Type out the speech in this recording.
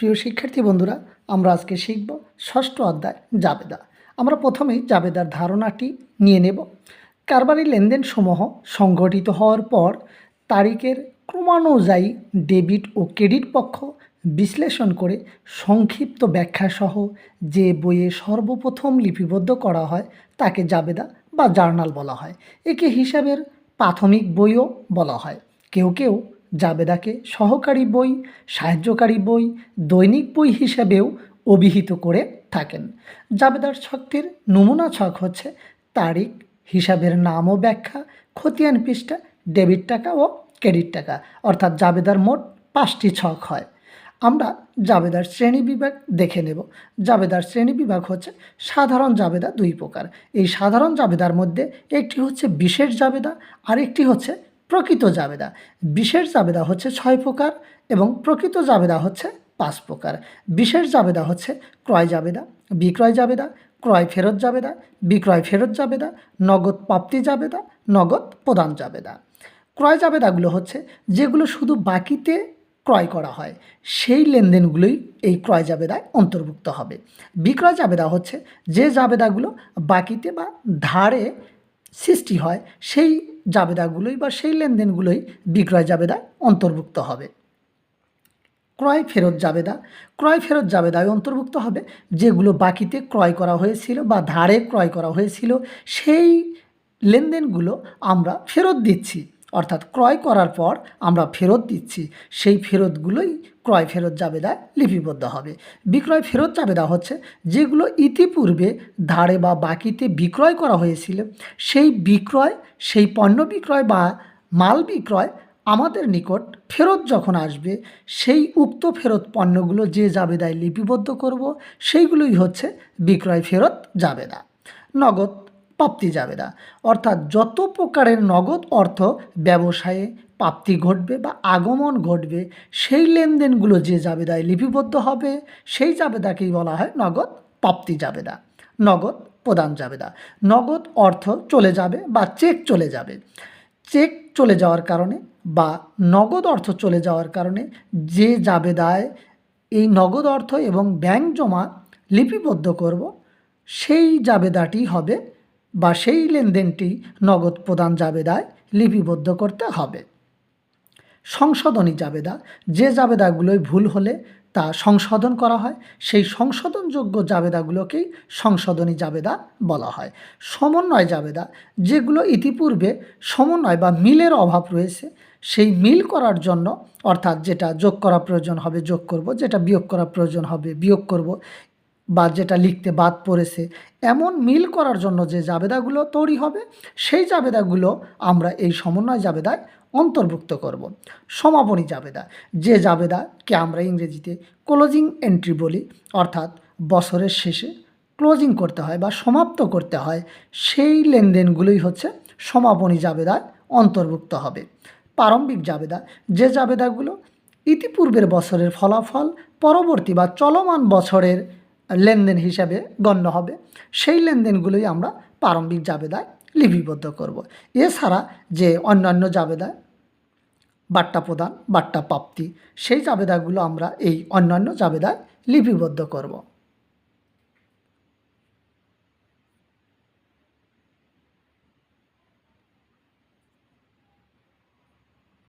প্রিয় শিক্ষার্থী বন্ধুরা, আমরা আজকে শিখব ষষ্ঠ অধ্যায় জাবেদা। আমরা প্রথমেই জাবেদার ধারণাটি নিয়ে নেব। কারবারি লেনদেন সমূহ সংগঠিত হওয়ার পর তারিখের ক্রমানুযায়ী ডেবিট ও ক্রেডিট পক্ষ বিশ্লেষণ করে সংক্ষিপ্ত ব্যাখ্যাসহ যে বইয়ে সর্বপ্রথম লিপিবদ্ধ করা হয় তাকে জাবেদা বা জার্নাল বলা হয়। একে হিসাবের প্রাথমিক বইও বলা হয়। কেউ কেউ জাবেদাকে সহকারী বই, সাহায্যকারী বই, দৈনিক বই হিসেবেও অভিহিত করে থাকেন। জাবেদার ছকটির নমুনা ছক হচ্ছে তারিখ, হিসাবের নাম ও ব্যাখ্যা, খতিয়ান পৃষ্ঠা, ডেবিট টাকা ও ক্রেডিট টাকা। অর্থাৎ জাবেদার মোট পাঁচটি ছক হয়। আমরা জাবেদার শ্রেণি বিভাগ দেখে নেব। জাবেদার শ্রেণি বিভাগ হচ্ছে সাধারণ জাবেদা দুই প্রকার। এই সাধারণ জাবেদার মধ্যে একটি হচ্ছে বিশেষ জাবেদা আর একটি হচ্ছে প্রকৃত জাবেদা। বিশেষ জাবেদা হচ্ছে ছয় প্রকার এবং প্রকৃত জাবেদা হচ্ছে পাঁচ প্রকার। বিশেষ জাবেদা হচ্ছে ক্রয় জাবেদা, বিক্রয় জাবেদা, ক্রয় ফেরত জাবেদা, বিক্রয় ফেরত জাবেদা, নগদ প্রাপ্তি জাবেদা, নগদ প্রদান জাবেদা। ক্রয় জাবেদাগুলো হচ্ছে যেগুলো শুধু বাকিতে ক্রয় করা হয়, সেই লেনদেনগুলোই এই ক্রয় জাবেদায় অন্তর্ভুক্ত হবে। বিক্রয় জাবেদা হচ্ছে যে জাবেদাগুলো বাকিতে বা ধারে সৃষ্টি হয়, সেই জাবেদাগুলোই বা সেই লেনদেনগুলোই বিক্রয় জাবেদায় অন্তর্ভুক্ত হবে। ক্রয় ফেরত জাবেদা, ক্রয় ফেরত জাবেদায় অন্তর্ভুক্ত হবে, যেগুলো বাকিতে ক্রয় করা হয়েছিল বা ধারে ক্রয় করা হয়েছিল, সেই লেনদেনগুলো আমরা ফেরত দিচ্ছি। অর্থাৎ ক্রয় করার পর আমরা ফেরত দিচ্ছি, সেই ফেরতগুলোই ক্রয় ফেরত জাবেদায় লিপিবদ্ধ হবে। বিক্রয় ফেরত জাবেদা হচ্ছে যেগুলো ইতিপূর্বে ধারে বা বাকিতে বিক্রয় করা হয়েছিল, সেই বিক্রয়, সেই পণ্য বিক্রয় বা মাল বিক্রয় আমাদের নিকট ফেরত যখন আসবে, সেই উক্ত ফেরত পণ্যগুলো যে জাবেদায় লিপিবদ্ধ করব, সেইগুলোই হচ্ছে বিক্রয় ফেরত জাবেদা। নগদ প্রাপ্তি জাবেদা অর্থাৎ যত প্রকারের নগদ অর্থ ব্যবসায়ে প্রাপ্তি ঘটবে বা আগমন ঘটবে, সেই লেনদেনগুলো যে জাবেদায় লিপিবদ্ধ হবে, সেই জাবেদাকেই বলা হয় নগদ প্রাপ্তি জাবেদা, নগদ প্রদান জাবেদা। নগদ অর্থ চলে যাবে বা চেক চলে যাবে। চেক চলে যাওয়ার কারণে বা নগদ অর্থ চলে যাওয়ার কারণে যে জাবেদায় এই নগদ অর্থ এবং ব্যাংক জমা লিপিবদ্ধ করব, সেই জাবেদাটি হবে বা সেই লেনদেনটি নগদ প্রদান জাবেদায় লিপিবদ্ধ করতে হবে। সংশোধনী জাবেদা, যে জাবেদাগুলোই ভুল হলে তা সংশোধন করা হয়, সেই সংশোধনযোগ্য জাবেদাগুলোকেই সংশোধনী জাবেদা বলা হয়। সমন্বয় জাবেদা, যেগুলো ইতিপূর্বে সমন্বয় বা মিলের অভাব রয়েছে, সেই মিল করার জন্য, অর্থাৎ যেটা যোগ করা প্রয়োজন হবে যোগ করব, যেটা বিয়োগ করা প্রয়োজন হবে বিয়োগ করব বা যেটা লিখতে বাদ পড়েছে। এমন মিল করার জন্য যে জাবেদাগুলো তৈরি হবে, সেই জাবেদাগুলো আমরা এই সমন্বয় জাবেদায় অন্তর্ভুক্ত করব। সমাপনী জাবেদা, যে জাবেদাকে আমরা ইংরেজিতে ক্লোজিং এন্ট্রি বলি, অর্থাৎ বছরের শেষে ক্লোজিং করতে হয় বা সমাপ্ত করতে হয়, সেই লেনদেনগুলোই হচ্ছে সমাপনী জাবেদায় অন্তর্ভুক্ত হবে। প্রারম্ভিক জাবেদা, যে জাবেদাগুলো ইতিপূর্বের বছরের ফলাফল, পরবর্তী বা চলমান বছরের লেনদেন হিসাবে গণ্য হবে সেই লেনদেনগুলোই আমরা প্রারম্ভিক জাবেদায় লিপিবদ্ধ করব। এছাড়া যে অন্যান্য জাবেদায় বার্তা প্রদান, বার্তা প্রাপ্তি, সেই জাবেদাগুলো আমরা এই অন্যান্য জাবেদায় লিপিবদ্ধ করব